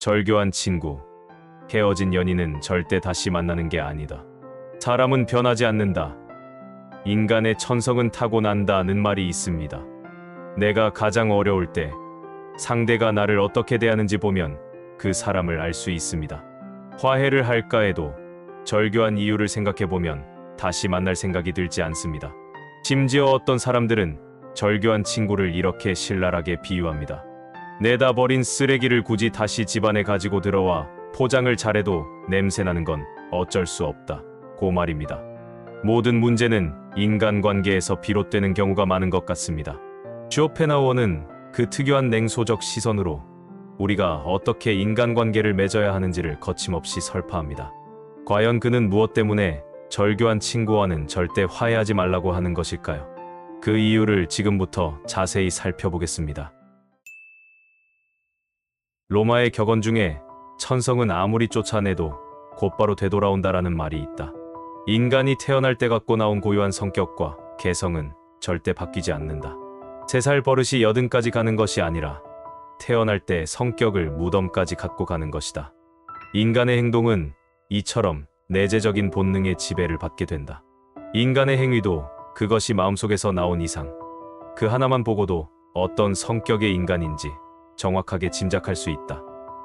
절교한 친구, 헤어진 연인은 절대 다시 만나는 게 아니다. 사람은 변하지 않는다. 인간의 천성은 타고난다는 말이 있습니다. 내가 가장 어려울 때 상대가 나를 어떻게 대하는지 보면 그 사람을 알 수 있습니다. 화해를 할까 해도 절교한 이유를 생각해 보면 다시 만날 생각이 들지 않습니다. 심지어 어떤 사람들은 절교한 친구를 이렇게 신랄하게 비유합니다. 내다 버린 쓰레기를 굳이 다시 집안에 가지고 들어와 포장을 잘해도 냄새나는 건 어쩔 수 없다. 고 말입니다. 모든 문제는 인간관계에서 비롯되는 경우가 많은 것 같습니다. 쇼펜하우어는 그 특유한 냉소적 시선으로 우리가 어떻게 인간관계를 맺어야 하는지를 거침없이 설파합니다. 과연 그는 무엇 때문에 절교한 친구와는 절대 화해하지 말라고 하는 것일까요? 그 이유를 지금부터 자세히 살펴보겠습니다. 로마의 격언 중에 천성은 아무리 쫓아내도 곧바로 되돌아온다라는 말이 있다. 인간이 태어날 때 갖고 나온 고유한 성격과 개성은 절대 바뀌지 않는다. 세 살 버릇이 여든까지 가는 것이 아니라 태어날 때 성격을 무덤까지 갖고 가는 것이다. 인간의 행동은 이처럼 내재적인 본능의 지배를 받게 된다. 인간의 행위도 그것이 마음속에서 나온 이상 그 하나만 보고도 어떤 성격의 인간인지 정확하게 짐작할 수 있다.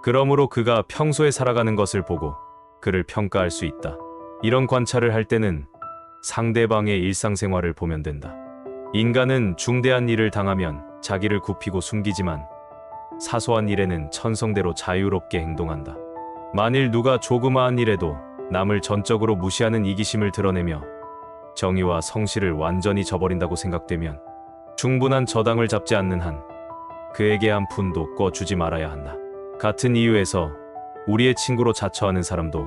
그러므로 그가 평소에 살아가는 것을 보고 그를 평가할 수 있다. 이런 관찰을 할 때는 상대방의 일상생활을 보면 된다. 인간은 중대한 일을 당하면 자기를 굽히고 숨기지만 사소한 일에는 천성대로 자유롭게 행동한다. 만일 누가 조그마한 일에도 남을 전적으로 무시하는 이기심을 드러내며 정의와 성실을 완전히 저버린다고 생각되면 충분한 저당을 잡지 않는 한 그에게 한 푼도 꿔주지 말아야 한다. 같은 이유에서 우리의 친구로 자처하는 사람도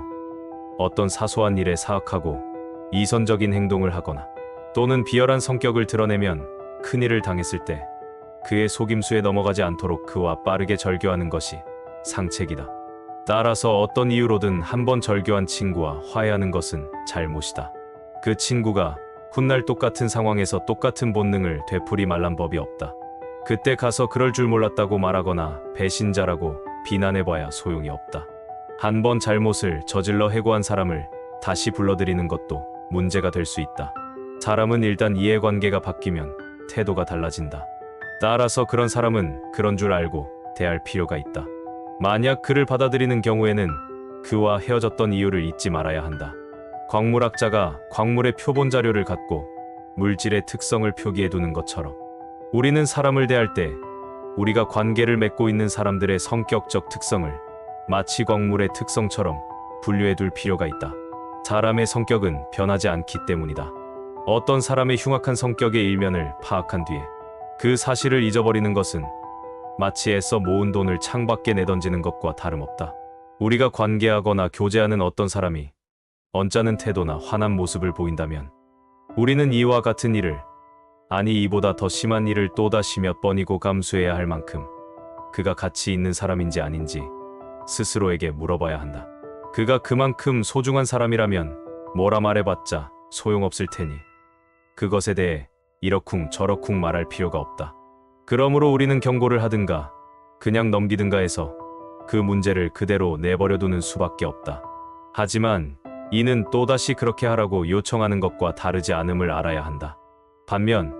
어떤 사소한 일에 사악하고 이선적인 행동을 하거나 또는 비열한 성격을 드러내면 큰일을 당했을 때 그의 속임수에 넘어가지 않도록 그와 빠르게 절교하는 것이 상책이다. 따라서 어떤 이유로든 한번 절교한 친구와 화해하는 것은 잘못이다. 그 친구가 훗날 똑같은 상황에서 똑같은 본능을 되풀이 말란 법이 없다. 그때 가서 그럴 줄 몰랐다고 말하거나 배신자라고 비난해봐야 소용이 없다. 한 번 잘못을 저질러 해고한 사람을 다시 불러들이는 것도 문제가 될 수 있다. 사람은 일단 이해관계가 바뀌면 태도가 달라진다. 따라서 그런 사람은 그런 줄 알고 대할 필요가 있다. 만약 그를 받아들이는 경우에는 그와 헤어졌던 이유를 잊지 말아야 한다. 광물학자가 광물의 표본 자료를 갖고 물질의 특성을 표기해 두는 것처럼 우리는 사람을 대할 때 우리가 관계를 맺고 있는 사람들의 성격적 특성을 마치 광물의 특성처럼 분류해 둘 필요가 있다. 사람의 성격은 변하지 않기 때문이다. 어떤 사람의 흉악한 성격의 일면을 파악한 뒤에 그 사실을 잊어버리는 것은 마치 애써 모은 돈을 창밖에 내던지는 것과 다름없다. 우리가 관계하거나 교제하는 어떤 사람이 언짢은 태도나 화난 모습을 보인다면 우리는 이와 같은 일을 아니 이보다 더 심한 일을 또다시 몇 번이고 감수해야 할 만큼 그가 가치 있는 사람인지 아닌지 스스로에게 물어봐야 한다. 그가 그만큼 소중한 사람이라면 뭐라 말해봤자 소용없을 테니 그것에 대해 이러쿵 저러쿵 말할 필요가 없다. 그러므로 우리는 경고를 하든가 그냥 넘기든가 해서 그 문제를 그대로 내버려두는 수밖에 없다. 하지만 이는 또다시 그렇게 하라고 요청하는 것과 다르지 않음을 알아야 한다. 반면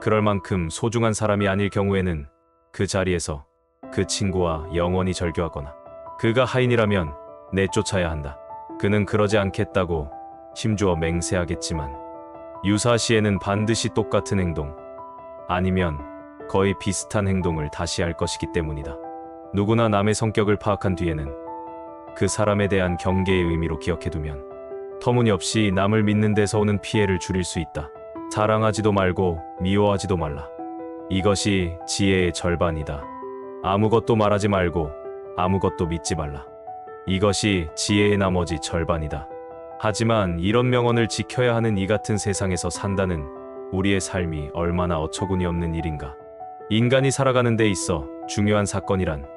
그럴 만큼 소중한 사람이 아닐 경우에는 그 자리에서 그 친구와 영원히 절교하거나 그가 하인이라면 내쫓아야 한다. 그는 그러지 않겠다고 힘주어 맹세하겠지만 유사시에는 반드시 똑같은 행동 아니면 거의 비슷한 행동을 다시 할 것이기 때문이다. 누구나 남의 성격을 파악한 뒤에는 그 사람에 대한 경계의 의미로 기억해두면 터무니없이 남을 믿는 데서 오는 피해를 줄일 수 있다. 사랑하지도 말고 미워하지도 말라. 이것이 지혜의 절반이다. 아무것도 말하지 말고 아무것도 믿지 말라. 이것이 지혜의 나머지 절반이다. 하지만 이런 명언을 지켜야 하는 이 같은 세상에서 산다는 우리의 삶이 얼마나 어처구니 없는 일인가. 인간이 살아가는 데 있어 중요한 사건이란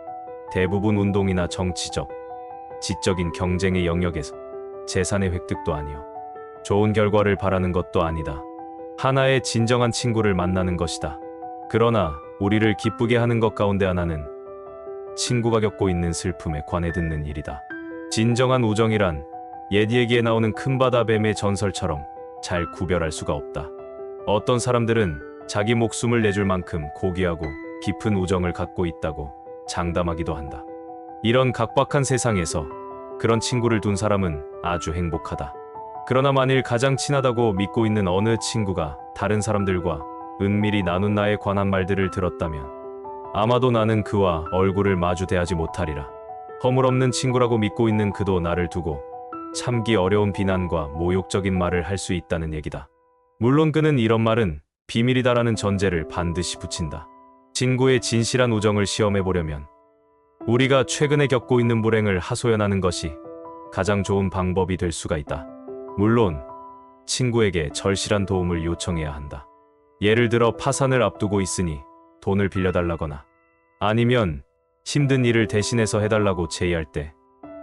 대부분 운동이나 정치적, 지적인 경쟁의 영역에서 재산의 획득도 아니요. 좋은 결과를 바라는 것도 아니다. 하나의 진정한 친구를 만나는 것이다. 그러나 우리를 기쁘게 하는 것 가운데 하나는 친구가 겪고 있는 슬픔에 관해 듣는 일이다. 진정한 우정이란 옛 얘기에 나오는 큰 바다 뱀의 전설처럼 잘 구별할 수가 없다. 어떤 사람들은 자기 목숨을 내줄 만큼 고귀하고 깊은 우정을 갖고 있다고 장담하기도 한다. 이런 각박한 세상에서 그런 친구를 둔 사람은 아주 행복하다. 그러나 만일 가장 친하다고 믿고 있는 어느 친구가 다른 사람들과 은밀히 나눈 나에 관한 말들을 들었다면 아마도 나는 그와 얼굴을 마주 대하지 못하리라. 허물없는 친구라고 믿고 있는 그도 나를 두고 참기 어려운 비난과 모욕적인 말을 할 수 있다는 얘기다. 물론 그는 이런 말은 비밀이다라는 전제를 반드시 붙인다. 친구의 진실한 우정을 시험해 보려면 우리가 최근에 겪고 있는 불행을 하소연하는 것이 가장 좋은 방법이 될 수가 있다. 물론 친구에게 절실한 도움을 요청해야 한다. 예를 들어 파산을 앞두고 있으니 돈을 빌려달라거나 아니면 힘든 일을 대신해서 해달라고 제의할 때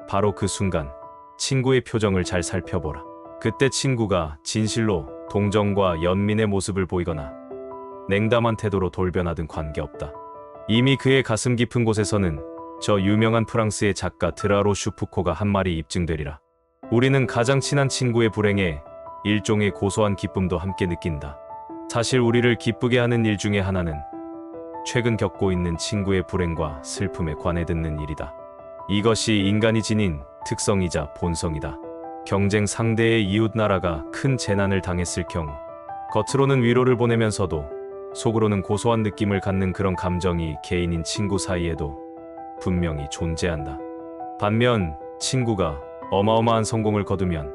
바로 그 순간 친구의 표정을 잘 살펴보라. 그때 친구가 진실로 동정과 연민의 모습을 보이거나 냉담한 태도로 돌변하든 관계없다. 이미 그의 가슴 깊은 곳에서는 저 유명한 프랑스의 작가 드라로 슈프코가 한 말이 입증되리라. 우리는 가장 친한 친구의 불행에 일종의 고소한 기쁨도 함께 느낀다. 사실 우리를 기쁘게 하는 일 중에 하나는 최근 겪고 있는 친구의 불행과 슬픔에 관해 듣는 일이다. 이것이 인간이 지닌 특성이자 본성이다. 경쟁 상대의 이웃 나라가 큰 재난을 당했을 경우 겉으로는 위로를 보내면서도 속으로는 고소한 느낌을 갖는 그런 감정이 개인인 친구 사이에도 분명히 존재한다. 반면 친구가 어마어마한 성공을 거두면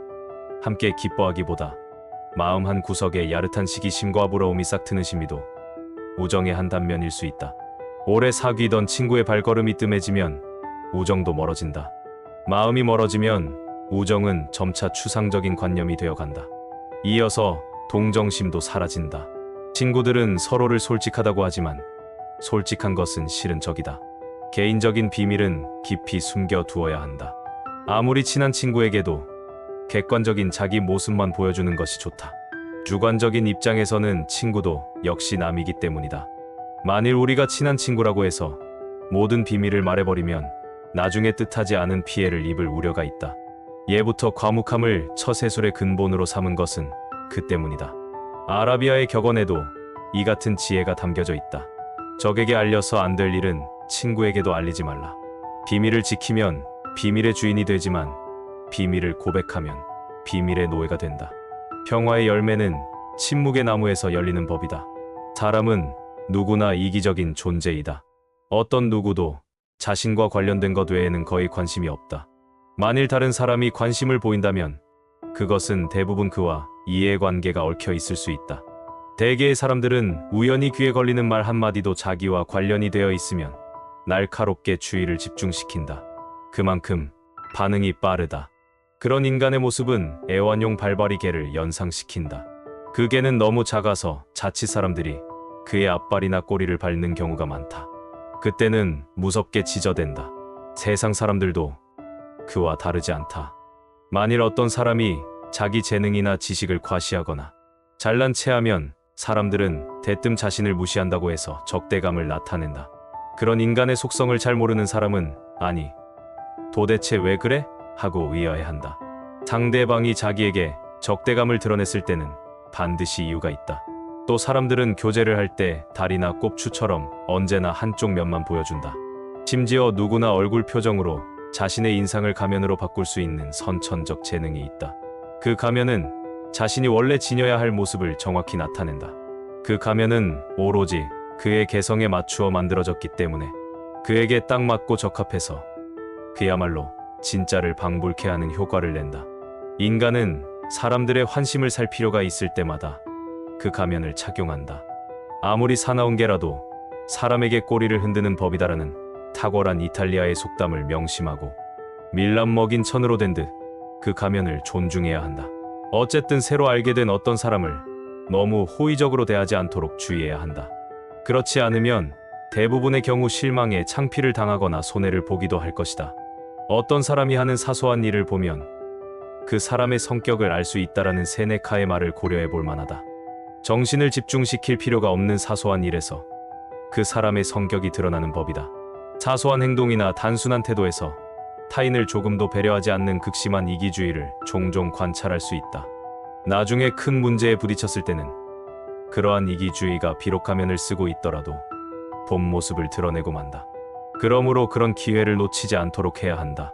함께 기뻐하기보다 마음 한 구석에 야릇한 시기심과 부러움이 싹 트는 심리도 우정의 한 단면일 수 있다. 오래 사귀던 친구의 발걸음이 뜸해지면 우정도 멀어진다. 마음이 멀어지면 우정은 점차 추상적인 관념이 되어 간다. 이어서 동정심도 사라진다. 친구들은 서로를 솔직하다고 하지만 솔직한 것은 실은 적이다. 개인적인 비밀은 깊이 숨겨 두어야 한다. 아무리 친한 친구에게도 객관적인 자기 모습만 보여주는 것이 좋다. 주관적인 입장에서는 친구도 역시 남이기 때문이다. 만일 우리가 친한 친구라고 해서 모든 비밀을 말해버리면 나중에 뜻하지 않은 피해를 입을 우려가 있다. 예부터 과묵함을 처세술의 근본으로 삼은 것은 그 때문이다. 아라비아의 격언에도 이 같은 지혜가 담겨져 있다. 적에게 알려서 안 될 일은 친구에게도 알리지 말라. 비밀을 지키면 비밀의 주인이 되지만 비밀을 고백하면 비밀의 노예가 된다. 평화의 열매는 침묵의 나무에서 열리는 법이다. 사람은 누구나 이기적인 존재이다. 어떤 누구도 자신과 관련된 것 외에는 거의 관심이 없다. 만일 다른 사람이 관심을 보인다면 그것은 대부분 그와 이해관계가 얽혀 있을 수 있다. 대개의 사람들은 우연히 귀에 걸리는 말 한마디도 자기와 관련이 되어 있으면 날카롭게 주의를 집중시킨다. 그만큼 반응이 빠르다. 그런 인간의 모습은 애완용 발발이 개를 연상시킨다. 그 개는 너무 작아서 자칫 사람들이 그의 앞발이나 꼬리를 밟는 경우가 많다. 그때는 무섭게 지저댄다. 세상 사람들도 그와 다르지 않다. 만일 어떤 사람이 자기 재능이나 지식을 과시하거나 잘난 체하면 사람들은 대뜸 자신을 무시한다고 해서 적대감을 나타낸다. 그런 인간의 속성을 잘 모르는 사람은 아니, 도대체 왜 그래? 하고 의아해 한다. 상대방이 자기에게 적대감을 드러냈을 때는 반드시 이유가 있다. 또 사람들은 교제를 할때 달이나 꼽추처럼 언제나 한쪽 면만 보여준다. 심지어 누구나 얼굴 표정으로 자신의 인상을 가면으로 바꿀 수 있는 선천적 재능이 있다. 그 가면은 자신이 원래 지녀야 할 모습을 정확히 나타낸다. 그 가면은 오로지 그의 개성에 맞추어 만들어졌기 때문에 그에게 딱 맞고 적합해서 그야말로 진짜를 방불케 하는 효과를 낸다. 인간은 사람들의 환심을 살 필요가 있을 때마다 그 가면을 착용한다. 아무리 사나운 개라도 사람에게 꼬리를 흔드는 법이다라는 탁월한 이탈리아의 속담을 명심하고 밀람 먹인 천으로 된 듯 그 가면을 존중해야 한다. 어쨌든 새로 알게 된 어떤 사람을 너무 호의적으로 대하지 않도록 주의해야 한다. 그렇지 않으면 대부분의 경우 실망에 창피를 당하거나 손해를 보기도 할 것이다. 어떤 사람이 하는 사소한 일을 보면 그 사람의 성격을 알 수 있다라는 세네카의 말을 고려해 볼 만하다. 정신을 집중시킬 필요가 없는 사소한 일에서 그 사람의 성격이 드러나는 법이다. 사소한 행동이나 단순한 태도에서 타인을 조금도 배려하지 않는 극심한 이기주의를 종종 관찰할 수 있다. 나중에 큰 문제에 부딪혔을 때는 그러한 이기주의가 비록 가면을 쓰고 있더라도 본 모습을 드러내고 만다. 그러므로 그런 기회를 놓치지 않도록 해야 한다.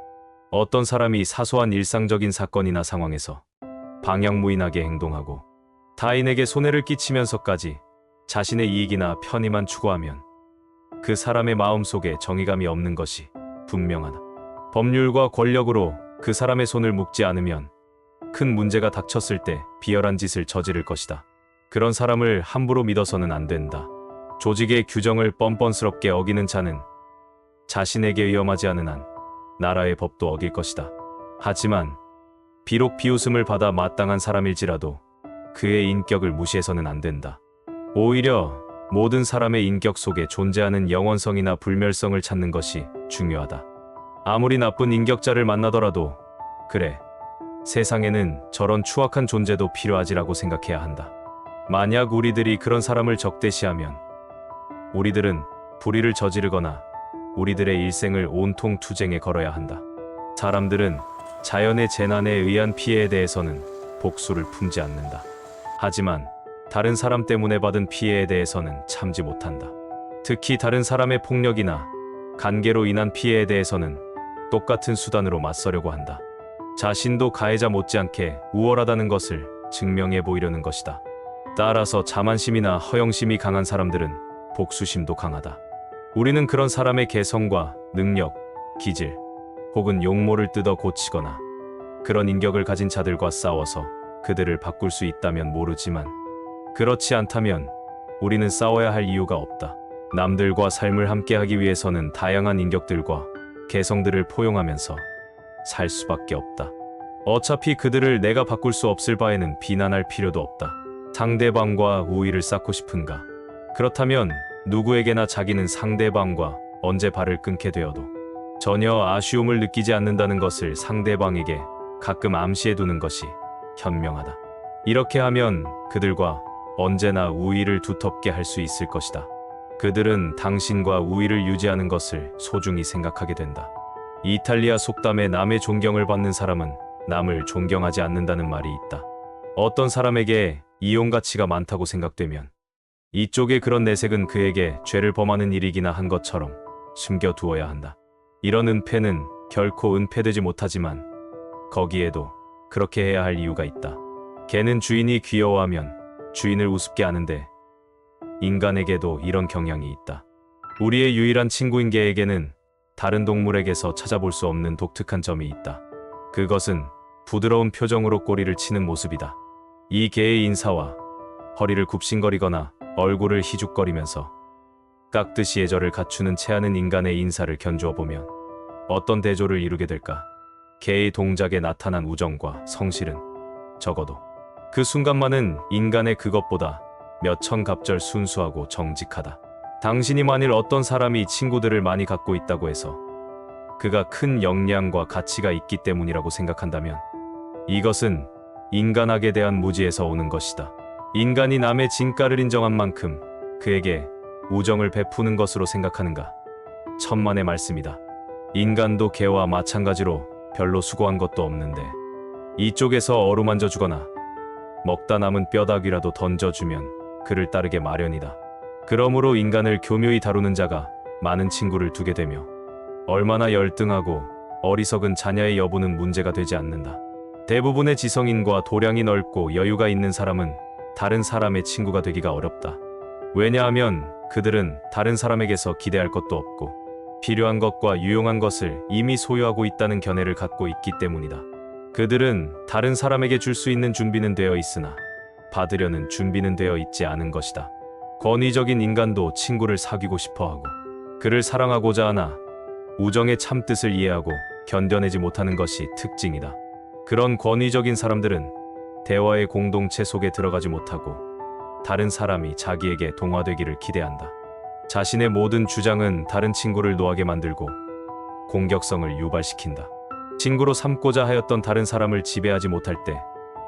어떤 사람이 사소한 일상적인 사건이나 상황에서 방향무인하게 행동하고 타인에게 손해를 끼치면서까지 자신의 이익이나 편의만 추구하면 그 사람의 마음 속에 정의감이 없는 것이 분명하다. 법률과 권력으로 그 사람의 손을 묶지 않으면 큰 문제가 닥쳤을 때 비열한 짓을 저지를 것이다. 그런 사람을 함부로 믿어서는 안 된다. 조직의 규정을 뻔뻔스럽게 어기는 자는 자신에게 위험하지 않은 한 나라의 법도 어길 것이다. 하지만 비록 비웃음을 받아 마땅한 사람일지라도 그의 인격을 무시해서는 안 된다. 오히려 모든 사람의 인격 속에 존재하는 영원성이나 불멸성을 찾는 것이 중요하다. 아무리 나쁜 인격자를 만나더라도 그래 세상에는 저런 추악한 존재도 필요하지라고 생각해야 한다. 만약 우리들이 그런 사람을 적대시하면 우리들은 불의를 저지르거나 우리들의 일생을 온통 투쟁에 걸어야 한다. 사람들은 자연의 재난에 의한 피해에 대해서는 복수를 품지 않는다. 하지만 다른 사람 때문에 받은 피해에 대해서는 참지 못한다. 특히 다른 사람의 폭력이나 관계로 인한 피해에 대해서는 똑같은 수단으로 맞서려고 한다. 자신도 가해자 못지않게 우월하다는 것을 증명해 보이려는 것이다. 따라서 자만심이나 허영심이 강한 사람들은 복수심도 강하다. 우리는 그런 사람의 개성과 능력, 기질, 혹은 용모를 뜯어 고치거나 그런 인격을 가진 자들과 싸워서 그들을 바꿀 수 있다면 모르지만 그렇지 않다면 우리는 싸워야 할 이유가 없다. 남들과 삶을 함께하기 위해서는 다양한 인격들과 개성들을 포용하면서 살 수밖에 없다. 어차피 그들을 내가 바꿀 수 없을 바에는 비난할 필요도 없다. 상대방과 우위를 쌓고 싶은가? 그렇다면 누구에게나 자기는 상대방과 언제 발을 끊게 되어도 전혀 아쉬움을 느끼지 않는다는 것을 상대방에게 가끔 암시해 두는 것이 현명하다. 이렇게 하면 그들과 언제나 우위를 두텁게 할 수 있을 것이다. 그들은 당신과 우위를 유지하는 것을 소중히 생각하게 된다. 이탈리아 속담에 남의 존경을 받는 사람은 남을 존경하지 않는다는 말이 있다. 어떤 사람에게 이용 가치가 많다고 생각되면 이쪽의 그런 내색은 그에게 죄를 범하는 일이기나 한 것처럼 숨겨두어야 한다. 이런 은폐는 결코 은폐되지 못하지만 거기에도 그렇게 해야 할 이유가 있다. 개는 주인이 귀여워하면 주인을 우습게 하는데 인간에게도 이런 경향이 있다. 우리의 유일한 친구인 개에게는 다른 동물에게서 찾아볼 수 없는 독특한 점이 있다. 그것은 부드러운 표정으로 꼬리를 치는 모습이다. 이 개의 인사와 허리를 굽신거리거나 얼굴을 희죽거리면서 깍듯이 예절을 갖추는 체하는 인간의 인사를 견주어 보면 어떤 대조를 이루게 될까? 개의 동작에 나타난 우정과 성실은 적어도 그 순간만은 인간의 그것보다 몇 천 갑절 순수하고 정직하다. 당신이 만일 어떤 사람이 친구들을 많이 갖고 있다고 해서 그가 큰 역량과 가치가 있기 때문이라고 생각한다면 이것은 인간학에 대한 무지에서 오는 것이다. 인간이 남의 진가를 인정한 만큼 그에게 우정을 베푸는 것으로 생각하는가? 천만의 말씀이다. 인간도 개와 마찬가지로 별로 수고한 것도 없는데 이쪽에서 어루만져 주거나 먹다 남은 뼈다귀라도 던져주면 그를 따르게 마련이다. 그러므로 인간을 교묘히 다루는 자가 많은 친구를 두게 되며 얼마나 열등하고 어리석은 자녀의 여부는 문제가 되지 않는다. 대부분의 지성인과 도량이 넓고 여유가 있는 사람은 다른 사람의 친구가 되기가 어렵다. 왜냐하면 그들은 다른 사람에게서 기대할 것도 없고 필요한 것과 유용한 것을 이미 소유하고 있다는 견해를 갖고 있기 때문이다. 그들은 다른 사람에게 줄 수 있는 준비는 되어 있으나 받으려는 준비는 되어 있지 않은 것이다. 권위적인 인간도 친구를 사귀고 싶어 하고 그를 사랑하고자 하나 우정의 참뜻을 이해하고 견뎌내지 못하는 것이 특징이다. 그런 권위적인 사람들은 대화의 공동체 속에 들어가지 못하고 다른 사람이 자기에게 동화되기를 기대한다. 자신의 모든 주장은 다른 친구를 노하게 만들고 공격성을 유발시킨다. 친구로 삼고자 하였던 다른 사람을 지배하지 못할 때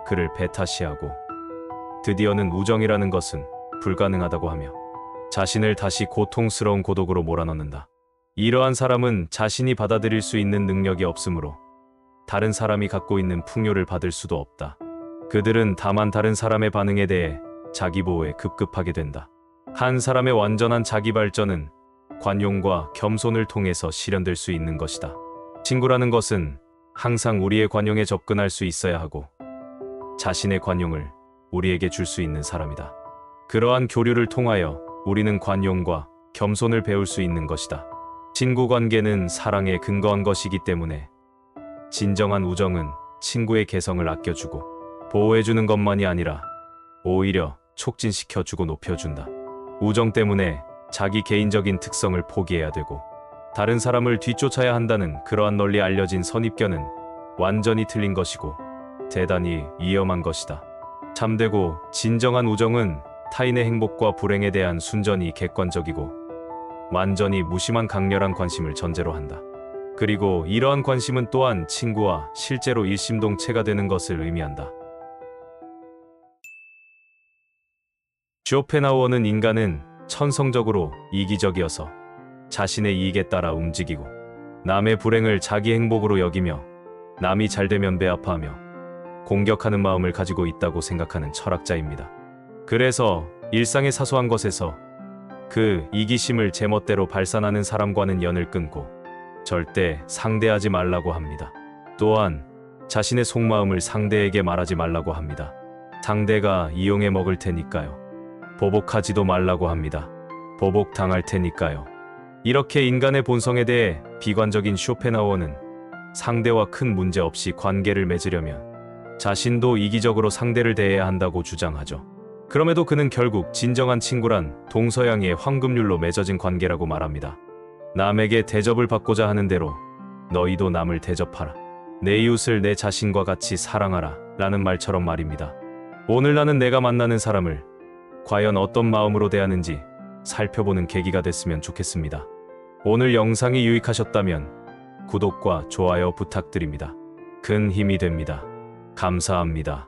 그를 배타시하고 드디어는 우정이라는 것은 불가능하다고 하며 자신을 다시 고통스러운 고독으로 몰아넣는다. 이러한 사람은 자신이 받아들일 수 있는 능력이 없으므로 다른 사람이 갖고 있는 풍요를 받을 수도 없다. 그들은 다만 다른 사람의 반응에 대해 자기 보호에 급급하게 된다. 한 사람의 완전한 자기 발전은 관용과 겸손을 통해서 실현될 수 있는 것이다. 친구라는 것은 항상 우리의 관용에 접근할 수 있어야 하고 자신의 관용을 우리에게 줄 수 있는 사람이다. 그러한 교류를 통하여 우리는 관용과 겸손을 배울 수 있는 것이다. 친구 관계는 사랑에 근거한 것이기 때문에 진정한 우정은 친구의 개성을 아껴주고 보호해주는 것만이 아니라 오히려 촉진시켜주고 높여준다. 우정 때문에 자기 개인적인 특성을 포기해야 되고 다른 사람을 뒤쫓아야 한다는 그러한 널리 알려진 선입견은 완전히 틀린 것이고 대단히 위험한 것이다. 참되고 진정한 우정은 타인의 행복과 불행에 대한 순전히 객관적이고 완전히 무심한 강렬한 관심을 전제로 한다. 그리고 이러한 관심은 또한 친구와 실제로 일심동체가 되는 것을 의미한다. 쇼펜하우어는 인간은 천성적으로 이기적이어서 자신의 이익에 따라 움직이고 남의 불행을 자기 행복으로 여기며 남이 잘 되면 배아파하며 공격하는 마음을 가지고 있다고 생각하는 철학자입니다. 그래서 일상의 사소한 것에서 그 이기심을 제멋대로 발산하는 사람과는 연을 끊고 절대 상대하지 말라고 합니다. 또한 자신의 속마음을 상대에게 말하지 말라고 합니다. 상대가 이용해 먹을 테니까요. 보복하지도 말라고 합니다. 보복 당할 테니까요. 이렇게 인간의 본성에 대해 비관적인 쇼펜하우어는 상대와 큰 문제 없이 관계를 맺으려면 자신도 이기적으로 상대를 대해야 한다고 주장하죠. 그럼에도 그는 결국 진정한 친구란 동서양의 황금률로 맺어진 관계라고 말합니다. 남에게 대접을 받고자 하는 대로 너희도 남을 대접하라. 내 이웃을 내 자신과 같이 사랑하라. 라는 말처럼 말입니다. 오늘 나는 내가 만나는 사람을 과연 어떤 마음으로 대하는지 살펴보는 계기가 됐으면 좋겠습니다. 오늘 영상이 유익하셨다면 구독과 좋아요 부탁드립니다. 큰 힘이 됩니다. 감사합니다.